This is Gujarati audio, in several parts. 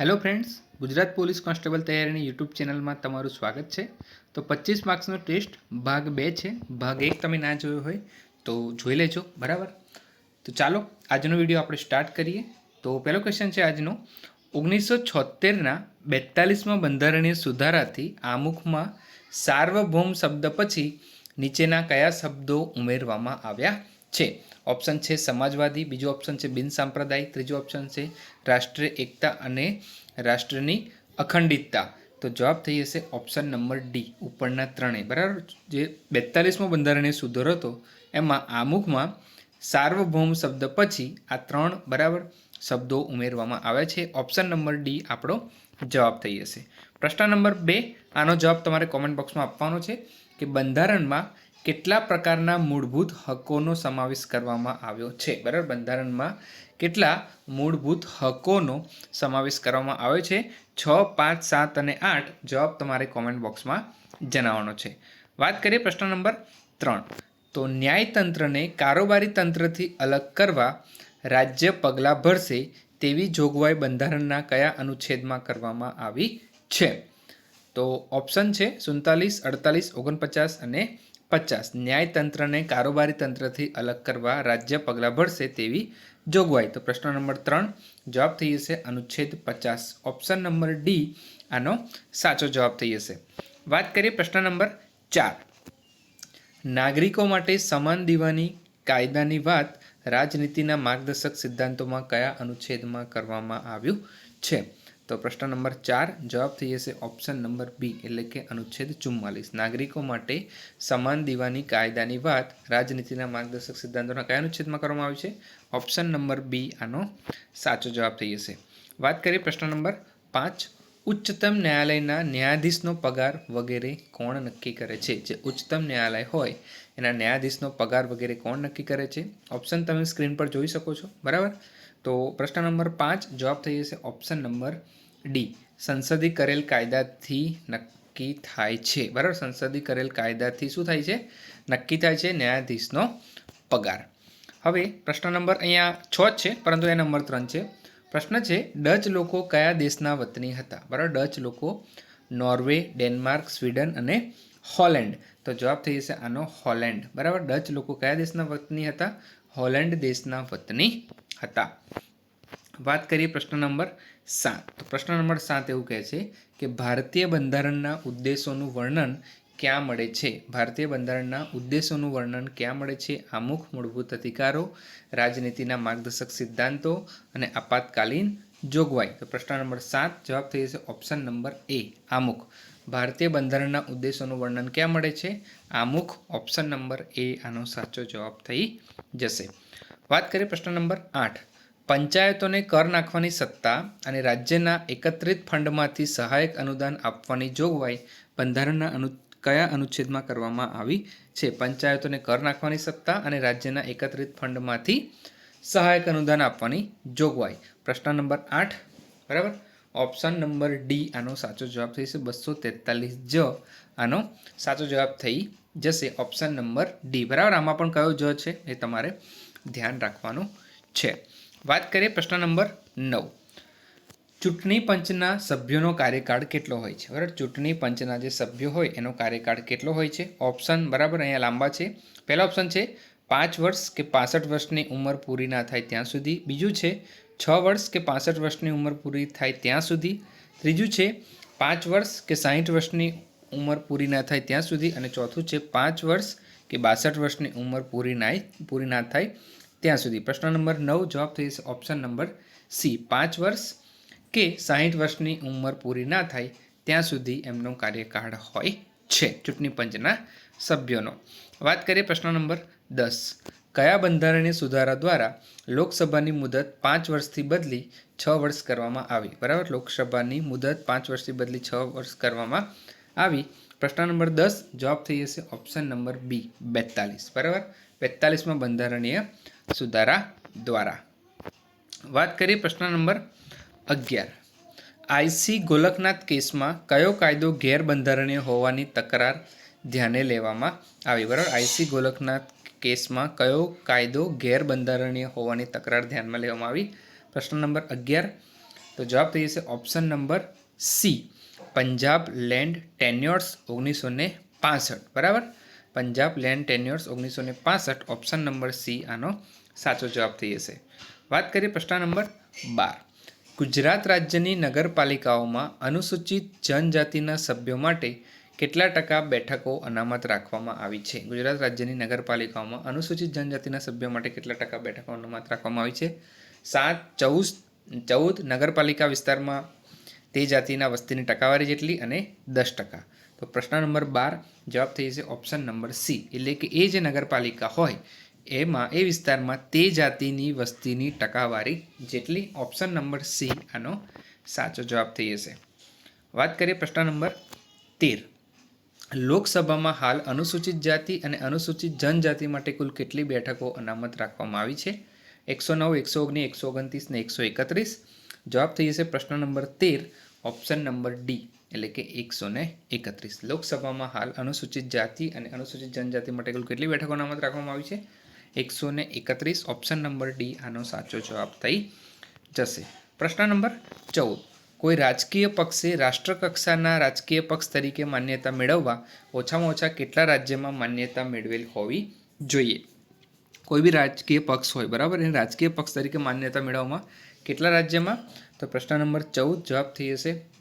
Hello friends Gujarat police constable તૈયારીની યુટ્યુબ ચેનલમાં તમારું સ્વાગત છે. તો પચીસ માર્ક્સનો ટેસ્ટ ભાગ બે છે. ભાગ એક તમે ના જોયો હોય તો જોઈ લેજો, બરાબર? તો ચાલો, આજનો વીડિયો આપણે સ્ટાર્ટ કરીએ. તો પહેલો ક્વેશ્ચન છે આજનો. ઓગણીસો છોતેરના બેતાલીસમાં બંધારણીય સુધારાથી આમુખમાં સાર્વભૌમ શબ્દ પછી નીચેના કયા શબ્દો ઉમેરવામાં આવ્યા? છે. ઓપ્શન છે સમાજવાદી, બીજો ઓપ્શન છે બિનસાંપ્રદાયિક ત્રીજો ઓપ્શન છે રાષ્ટ્રીય એકતા અને રાષ્ટ્રની અખંડિતતા. તો જવાબ થઈ જશે ઓપ્શન નંબર ડી ઉપરના ત્રણેય. બરાબર? જે બેતાલીસમો બંધારણીય સુધારો હતો, એમાં આમુખમાં સાર્વભૌમ શબ્દ પછી આ ત્રણ બરાબર શબ્દો ઉમેરવામાં આવ્યા છે. ઓપ્શન નંબર ડી આપણો જવાબ થઈ જશે. પ્રશ્ન નંબર બે, આનો જવાબ તમારે કોમેન્ટ બોક્સમાં આપવાનો છે કે બંધારણમાં કેટલા પ્રકારના મૂળભૂત હકોનો સમાવેશ કરવામાં આવ્યો છે? બરાબર? બંધારણમાં કેટલા મૂળભૂત હકોનો સમાવેશ કરવામાં આવ્યો છે? છ, પાંચ, સાત અને આઠ જવાબ તમારે કોમેન્ટ બોક્સમાં જણાવવાનો છે. વાત કરીએ પ્રશ્ન નંબર ત્રણ. તો ન્યાયતંત્રને કારોબારી તંત્રથી અલગ કરવા રાજ્ય પગલાં ભરશે તેવી જોગવાઈ બંધારણના કયા અનુચ્છેદમાં કરવામાં આવી છે? તો ઓપ્શન છે સુડતાલીસ, અડતાલીસ, ઓગણપચાસ અને પચાસ. ન્યાયતંત્રને કારોબારી તંત્રથી અલગ કરવા રાજ્ય પગલાં ભરશે તેવી જોગવાઈ. તો પ્રશ્ન નંબર ત્રણ, જવાબ થઈ જશે અનુચ્છેદ પચાસ. ઓપ્શન નંબર ડી, આનો સાચો જવાબ થઈ જશે. વાત કરીએ પ્રશ્ન નંબર ચાર. નાગરિકો માટે સમાન દીવાની કાયદાની વાત રાજનીતિના માર્ગદર્શક સિદ્ધાંતોમાં કયા અનુચ્છેદમાં કરવામાં આવ્યું છે? તો પ્રશ્ન નંબર ચાર, જવાબ થઈ જશે ઓપ્શન નંબર બી એટલે કે અનુચ્છેદ ચુમ્માલીસ. નાગરિકો માટે સમાન દીવાની કાયદાની વાત રાજનીતિના માર્ગદર્શક સિદ્ધાંતોના કયા અનુચ્છેદમાં કરવામાં આવી છે? ઓપ્શન નંબર બી આનો સાચો જવાબ થઈ જશે. વાત કરીએ પ્રશ્ન નંબર પાંચ. ઉચ્ચતમ ન્યાયાલયના ન્યાયાધીશનો પગાર વગેરે કોણ નક્કી કરે છે? જે ઉચ્ચતમ ન્યાયાલય હોય, એના ન્યાયાધીશનો પગાર વગેરે કોણ નક્કી કરે છે? ઓપ્શન તમે સ્ક્રીન પર જોઈ શકો છો. બરાબર? તો પ્રશ્ન નંબર પાંચ, જવાબ થઈ જશે ઓપ્શન નંબર ડી. સંસદી કરેલ કાયદાથી નક્કી થાય છે. બરાબર? સંસદી કરેલ કાયદાથી શું થાય છે? નક્કી થાય છે ન્યાયાધીશનો પગાર. હવે પ્રશ્ન નંબર અહીંયા છ જ છે, પરંતુ એ નંબર ત્રણ છે. પ્રશ્ન છે, ડચ લોકો કયા દેશના વતની હતા? બરાબર? ડચ લોકો નોર્વે, ડેનમાર્ક, સ્વીડન અને હોલેન્ડ. તો જવાબ થઈ જશે આનો હોલેન્ડ. બરાબર? ડચ લોકો કયા દેશના વતની હતા? હોલેન્ડ દેશના વતની હતા. વાત કરીએ પ્રશ્ન નંબર સાત. તો પ્રશ્ન નંબર સાત એવું કહે છે કે ભારતીય બંધારણના ઉદ્દેશોનું વર્ણન ક્યાં મળે છે? ભારતીય બંધારણના ઉદ્દેશોનું વર્ણન ક્યાં મળે છે? આમુખ, મૂળભૂત અધિકારો, રાજનીતિના માર્ગદર્શક સિદ્ધાંતો અને આપાતકાલીન જોગવાઈ. તો પ્રશ્ન નંબર સાત જવાબ થઈ જશે ઓપ્શન નંબર એ આમુખ. ભારતીય બંધારણના ઉદ્દેશોનું વર્ણન ક્યાં મળે છે? આમુખ ઓપ્શન નંબર એ આનો સાચો જવાબ થઈ જશે. વાત કરીએ પ્રશ્ન નંબર આઠ. પંચાયતોને કર નાખવાની સત્તા અને રાજ્યના એકત્રિત ફંડમાંથી સહાયક અનુદાન આપવાની જોગવાઈ બંધારણના અનુ, કયા અનુચ્છેદમાં કરવામાં આવી છે? પંચાયતોને કર નાખવાની સત્તા અને રાજ્યના એકત્રિત ફંડમાંથી સહાયક અનુદાન આપવાની જોગવાઈ. પ્રશ્ન નંબર આઠ. બરાબર? ઓપ્શન નંબર ડી આનો સાચો જવાબ થઈ છે બસો તેતાલીસ જ આનો સાચો જવાબ થઈ જશે ઓપ્શન નંબર ડી. બરાબર? આમાં પણ કયો જ છે એ તમારે ધ્યાન રાખવાનું છે. વાત કરીએ પ્રશ્ન નંબર નવ. ચૂંટણી પંચના સભ્યોનો કાર્યકાળ કેટલો હોય છે? બરાબર? ચૂંટણી પંચના જે સભ્યો હોય, એનો કાર્યકાળ કેટલો હોય છે? ઓપ્શન બરાબર અહીંયા લાંબા છે. પહેલો ઓપ્શન છે, પાંચ વર્ષ કે પાસઠ વર્ષની ઉંમર પૂરી ના થાય ત્યાં સુધી. બીજું છે, છ વર્ષ કે પાસઠ વર્ષની ઉંમર પૂરી થાય ત્યાં સુધી. ત્રીજું છે, પાંચ વર્ષ કે સાહીઠ વર્ષની ઉંમર પૂરી ના થાય ત્યાં સુધી. અને ચોથું છે, પાંચ વર્ષ કે બાસઠ વર્ષની ઉંમર પૂરી ના પૂરી ના થાય ત્યાં સુધી પ્રશ્ન નંબર નવ, જવાબ થઈ જશે ઓપ્શન નંબર સી પાંચ વર્ષ કે સાહીઠ વર્ષની ઉંમર પૂરી ના થાય ત્યાં સુધી એમનો કાર્યકાળ હોય છે ચૂંટણી પંચના સભ્યોનો. વાત કરીએ પ્રશ્ન નંબર દસ. કયા બંધારણીય સુધારા દ્વારા લોકસભાની મુદત પાંચ વર્ષથી બદલી છ વર્ષ કરવામાં આવી? બરાબર, લોકસભાની મુદત પાંચ વર્ષથી બદલી છ વર્ષ કરવામાં આવી. પ્રશ્ન નંબર દસ, જવાબ થઈ જશે ઓપ્શન નંબર બી બેતાલીસ. બરાબર? બેતાલીસમાં બંધારણીય સુધારા દ્વારા. વાત કરીએ પ્રશ્ન નંબર અગિયાર. આઈસી ગોલકનાથ કેસમાં કયો કાયદો ગેરબંધારણીય હોવાની તકરાર ધ્યાને લેવામાં આવી? બરાબર. આઈસી ગોલકનાથ કેસમાં કયો કાયદો ગેરબંધારણીય હોવાની તકરાર ધ્યાનમાં લેવામાં આવી? પ્રશ્ન નંબર અગિયાર. તો જવાબ થઈ જશે option number C. Punjab land tenures ઓગણીસો ને પાસઠ. બરાબર? પંજાબ લેન્ડ ટેન્યુઅર્સ ઓગણીસો ને પાસઠ ઓપ્શન નંબર સી આનો સાચો જવાબ થઈ જશે. વાત કરીએ પ્રશ્ન નંબર બાર. ગુજરાત રાજ્યની નગરપાલિકાઓમાં અનુસૂચિત જનજાતિના સભ્યો માટે કેટલા ટકા બેઠકો અનામત રાખવામાં આવી છે? ગુજરાત રાજ્યની નગરપાલિકાઓમાં અનુસૂચિત જનજાતિના સભ્યો માટે કેટલા ટકા બેઠકો અનામત રાખવામાં આવી છે? સાત, ચૌદ ચૌદ નગરપાલિકા વિસ્તારમાં તે જાતિના વસ્તીની ટકાવારી જેટલી અને દસ ટકા. તો પ્રશ્ન નંબર બાર જવાબ થઈ જશે ઓપ્શન નંબર સી. એટલે કે એ જે નગરપાલિકા હોય, એમાં, એ વિસ્તારમાં તે જાતિની વસ્તીની ટકાવારી જેટલી ઓપ્શન નંબર સી આનો સાચો જવાબ થઈ જશે. વાત કરીએ પ્રશ્ન નંબર તેર. લોકસભામાં હાલ અનુસૂચિત જાતિ અને અનુસૂચિત જનજાતિ માટે કુલ કેટલી બેઠકો અનામત રાખવામાં આવી છે? એકસો નવ, એકસો ઓગણીસ એકસો ઓગણત્રીસ ને એકસો એકત્રીસ. જવાબ થઈ જશે પ્રશ્ન નંબર તેર ઓપ્શન નંબર ડી. એટલે કે એકસો ને એકત્રીસ. લોકસભામાં હાલ અનુસૂચિત જાતિ અને અનુસૂચિત જનજાતિ માટે કુલ કેટલી બેઠકો અનામત રાખવામાં આવી છે? એકસો ને એકત્રીસ. Option number D. આનો સાચો જવાબ થઈ જશે. પ્રશ્ન નંબર ચૌદ. કોઈ રાજકીય પક્ષે રાષ્ટ્રકક્ષાના રાજકીય પક્ષ તરીકે માન્યતા મેળવવા ઓછામાં ઓછા કેટલા રાજ્યમાં માન્યતા મેળવેલ હોવી જોઈએ? કોઈ બી રાજકીય પક્ષ હોય, બરાબર? એને રાજકીય પક્ષ તરીકે માન્યતા મેળવવામાં કેટલા રાજ્યમાં? તો પ્રશ્ન નંબર ચૌદ જવાબ થઈ જશે.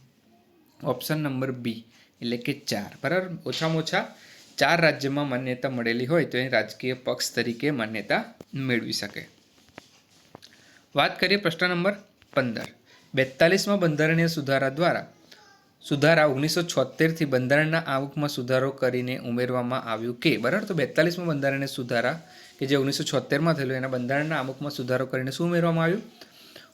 ઓપ્શન નંબર બી એટલે કે ચાર. બરાબર? ઓછામાં ઓછા ચાર રાજ્યમાં માન્યતા મળેલી હોય તો એ રાજકીય પક્ષ તરીકે માન્યતા મેળવી શકે. વાત કરીએ પ્રશ્ન નંબર પંદર. બેતાલીસમાં બંધારણીય સુધારા દ્વારા, સુધારા ઓગણીસો છોતેરથી બંધારણના આવકમાં સુધારો કરીને ઉમેરવામાં આવ્યું કે, બરાબર? તો બેતાલીસમાં બંધારણીય સુધારા, કે જે ઓગણીસો છોતેરમાં થયેલું, એના બંધારણના આવકમાં સુધારો કરીને શું ઉમેરવામાં આવ્યું?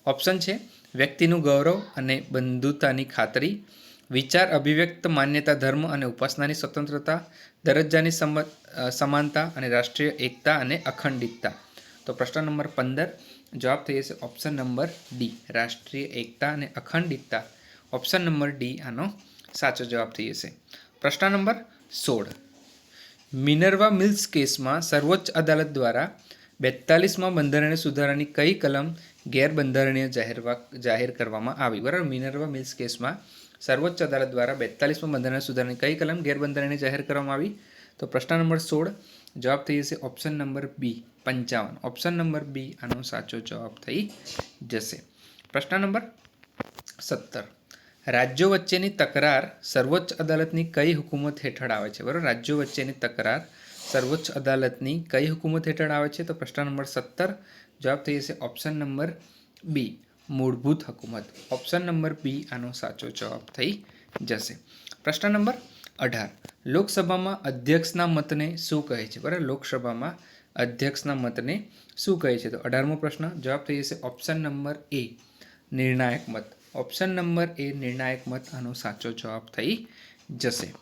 ઓપ્શન છે, વ્યક્તિનું ગૌરવ અને બંધુતાની ખાતરી વિચાર, અભિવ્યક્ત, માન્યતા, ધર્મ અને ઉપાસનાની સ્વતંત્રતા, દરજ્જાની સમ- સમાનતા અને રાષ્ટ્રીય એકતા અને અખંડિતતા. તો પ્રશ્ન નંબર પંદર, જવાબ થઈ જશે ઓપ્શન નંબર ડી રાષ્ટ્રીય એકતા અને અખંડિતતા. ઓપ્શન નંબર ડી આનો સાચો જવાબ થઈ જશે. પ્રશ્ન નંબર સોળ, મિનર્વા મિલ્સ કેસમાં સર્વોચ્ચ અદાલત દ્વારા બેતાલીસમાં બંધારણીય સુધારાની કઈ કલમ ગેરબંધારણીય જાહેરવા, જાહેર કરવામાં આવી? બરાબર, મિનર્વા મિલ્સ કેસમાં સર્વોચ્ચ અદાલત દ્વારા બેતાલીસમાં બંધારણ સુધારાની કઈ કલમ ગેરબંધારણીય જાહેર કરવામાં આવી? તો પ્રશ્ન નંબર સોળ, જવાબ થઈ જશે ઓપ્શન નંબર બી, પંચાવન. ઓપ્શન નંબર બી આનો સાચો જવાબ થઈ જશે. પ્રશ્ન નંબર સત્તર, રાજ્યો વચ્ચેની તકરાર સર્વોચ્ચ અદાલતની કઈ હુકુમત હેઠળ આવે છે? બરાબર, રાજ્યો વચ્ચેની તકરાર સર્વોચ્ચ અદાલતની કઈ હુકુમત હેઠળ આવે છે? તો પ્રશ્ન નંબર સત્તર, જવાબ થઈ જશે ઓપ્શન નંબર બી. મૂળભૂત હકુમત. ઓપ્શન નંબર બી આનો સાચો જવાબ થઈ જશે. પ્રશ્ન નંબર અઢાર. લોકસભામાં અધ્યક્ષના મતને શું કહે છે? બરાબર? લોકસભામાં અધ્યક્ષના મતને શું કહે છે? તો અઢારમો પ્રશ્ન જવાબ થઈ જશે ઓપ્શન નંબર એ નિર્ણાયક મત. ઓપ્શન નંબર એ નિર્ણાયક મત આનો સાચો જવાબ થઈ જશે.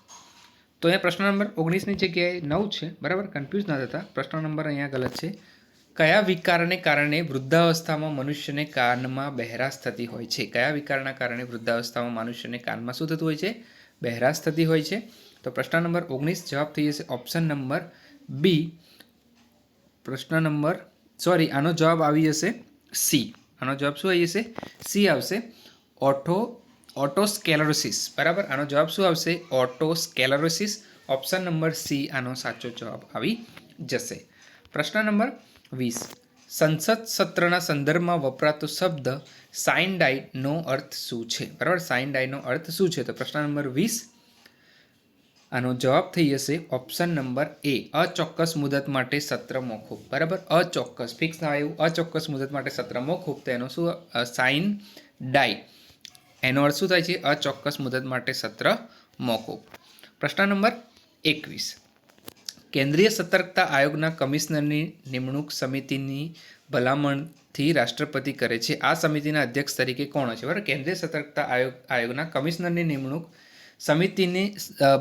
તો અહીંયા પ્રશ્ન નંબર ઓગણીસની જગ્યાએ નવ છે. બરાબર? કન્ફ્યુઝ ના થતા. પ્રશ્ન નંબર અહીંયા ગલત છે. કયા વિકારને કારણે વૃદ્ધાવસ્થામાં મનુષ્યને કાનમાં બહેરાશ થતી હોય છે? કયા વિકારના કારણે વૃદ્ધાવસ્થામાં મનુષ્યને કાનમાં શું થતું હોય છે? બહેરાશ થતી હોય છે. તો પ્રશ્ન નંબર ઓગણીસ જવાબ થઈ જશે ઓપ્શન નંબર બી. પ્રશ્ન નંબર, સોરી, આનો જવાબ આવી જશે સી. આનો જવાબ શું આવી જશે? સી આવશે ઓટો, ઓટોસ્કેલરોસિસ. બરાબર? આનો જવાબ શું આવશે? ઓટોસ્કેલરોસિસ. ઓપ્શન નંબર સી, આનો સાચો જવાબ આવી જશે. પ્રશ્ન નંબર વીસ. સંસદ સત્રના સંદર્ભમાં વપરાતો શબ્દ સાઇન ડાયનો અર્થ શું છે? બરાબર? સાઇન ડાયનો અર્થ શું છે? તો પ્રશ્ન નંબર વીસ. આનો જવાબ થઈ જશે ઓપ્શન નંબર એ. અચોક્કસ મુદત માટે સત્ર મોકૂફ બરાબર? અચોક્કસ. ફિક્સ ના આવ્યું અચોક્કસ મુદત માટે સત્ર મોકૂફ તો એનો શું? સાઇન ડાય એનો અર્થ શું થાય છે? અચોક્કસ મુદત માટે સત્ર મોકૂફ પ્રશ્ન નંબર એકવીસ. કેન્દ્રીય સતર્કતા આયોગના કમિશનરની નિમણૂક સમિતિની ભલામણથી રાષ્ટ્રપતિ કરે છે. આ સમિતિના અધ્યક્ષ તરીકે કોણ છે? બરાબર? કેન્દ્રીય સતર્કતા આયોગ, આયોગના કમિશનરની નિમણૂક સમિતિની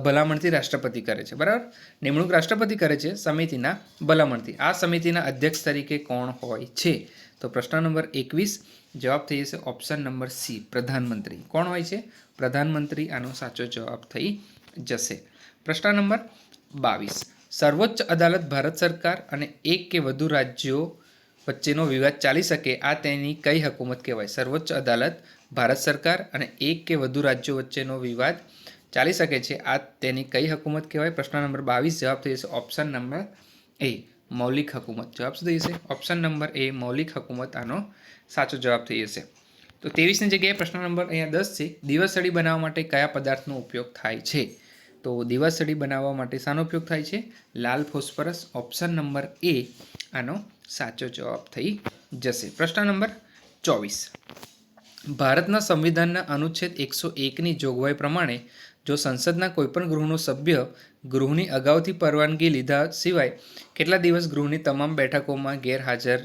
ભલામણથી રાષ્ટ્રપતિ કરે છે. બરાબર? નિમણૂક રાષ્ટ્રપતિ કરે છે સમિતિના ભલામણથી. આ સમિતિના અધ્યક્ષ તરીકે કોણ હોય છે? તો પ્રશ્ન નંબર એકવીસ, જવાબ થઈ જશે ઓપ્શન નંબર સી, પ્રધાનમંત્રી. કોણ હોય છે? પ્રધાનમંત્રી આનો સાચો જવાબ થઈ જશે. પ્રશ્ન નંબર બાવીસ સર્વોચ્ચ અદાલત ભારત સરકાર અને એક કે વધુ રાજ્યો વચ્ચેનો વિવાદ ચાલી શકે, આ તેની કઈ હકુમત કહેવાય? સર્વોચ્ચ અદાલત ભારત સરકાર અને એક કે વધુ રાજ્યો વચ્ચેનો વિવાદ ચાલી શકે છે, આ તેની કઈ હકુમત કહેવાય? પ્રશ્ન નંબર બાવીસ, જવાબ થઈ જશે ઓપ્શન નંબર એ, મૌલિક હકુમત. જવાબ શું થઈ જશે? ઓપ્શન નંબર એ, મૌલિક હકુમત, આનો સાચો જવાબ થઈ જશે. તો ત્રેવીસની જગ્યાએ પ્રશ્ન નંબર અહીંયા દસ છે, દિવસળી બનાવવા માટે કયા પદાર્થનો ઉપયોગ થાય છે? તો દીવાસળી બનાવવા માટે શાનો ઉપયોગ થાય છે? લાલ ફોસ્ફરસ ઓપ્શન નંબર એ આનો સાચો જવાબ થઈ જશે. પ્રશ્ન નંબર ચોવીસ. ભારતના સંવિધાનના અનુચ્છેદ એકસો એકની જોગવાઈ પ્રમાણે જો સંસદના કોઈપણ ગૃહનો સભ્ય ગૃહની અગાઉથી પરવાનગી લીધા સિવાય કેટલા દિવસ ગૃહની તમામ બેઠકોમાં ગેરહાજર,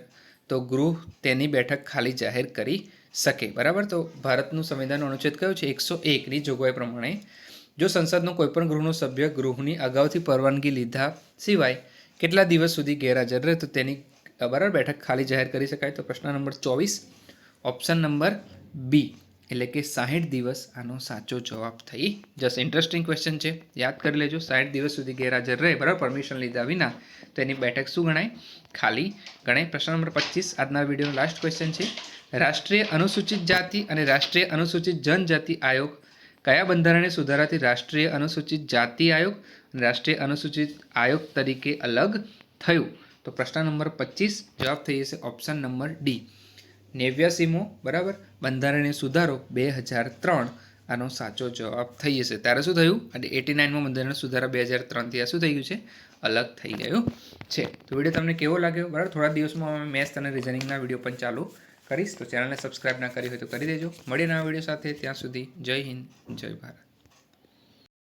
તો ગૃહ તેની બેઠક ખાલી જાહેર કરી શકે. બરાબર? તો ભારતનું સંવિધાન અનુચ્છેદ કયો છે? એકસો એકની જોગવાઈ પ્રમાણે જો સંસદનો કોઈપણ ગૃહનો સભ્ય ગૃહની અગાઉથી પરવાનગી લીધા સિવાય કેટલા દિવસ સુધી ગેરહાજર રહે તો તેની બરાબર બેઠક ખાલી જાહેર કરી શકાય તો પ્રશ્ન નંબર ચોવીસ. ઓપ્શન નંબર બી, એટલે કે સાહીઠ દિવસ આનો સાચો જવાબ થઈ જશે. ઇન્ટરેસ્ટિંગ ક્વેશ્ચન છે. યાદ કરી લેજો, સાહીઠ દિવસ સુધી ગેરહાજર રહે, બરાબર? પરમિશન લીધા વિના તો એની બેઠક શું ગણાય? ખાલી ગણાય. પ્રશ્ન નંબર પચીસ, આજના વિડીયોનો લાસ્ટ ક્વેશ્ચન છે. રાષ્ટ્રીય અનુસૂચિત જાતિ અને રાષ્ટ્રીય અનુસૂચિત જનજાતિ આયોગ કયા બંધારણીય સુધારાથી રાષ્ટ્રીય અનુસૂચિત જાતિ આયોગ અને રાષ્ટ્રીય અનુસૂચિત આયોગ તરીકે અલગ થયું? તો પ્રશ્ન નંબર પચીસ જવાબ થઈ જશે ઓપ્શન નંબર ડી નેવ્યાસીમો, બરાબર? બંધારણીય સુધારો બે હજાર ત્રણ. આનો સાચો જવાબ થઈ જશે. ત્યારે શું થયું? અને એટી નાઇનમાં બંધારણ સુધારા બે હજાર ત્રણથી આ શું થઈ ગયું છે? અલગ થઈ ગયું છે. તો વીડિયો તમને કેવો લાગ્યો? બરાબર? થોડા દિવસમાં અમે મેથ્સ અને રિઝનિંગના વીડિયો પણ ચાલુ કરીશ તો ચેનલને સબસ્ક્રાઈબ ના કરી હોય તો કરી દેજો. મળીએ નવા વીડિયો સાથે. ત્યાં સુધી જય હિન્દ, જય ભારત.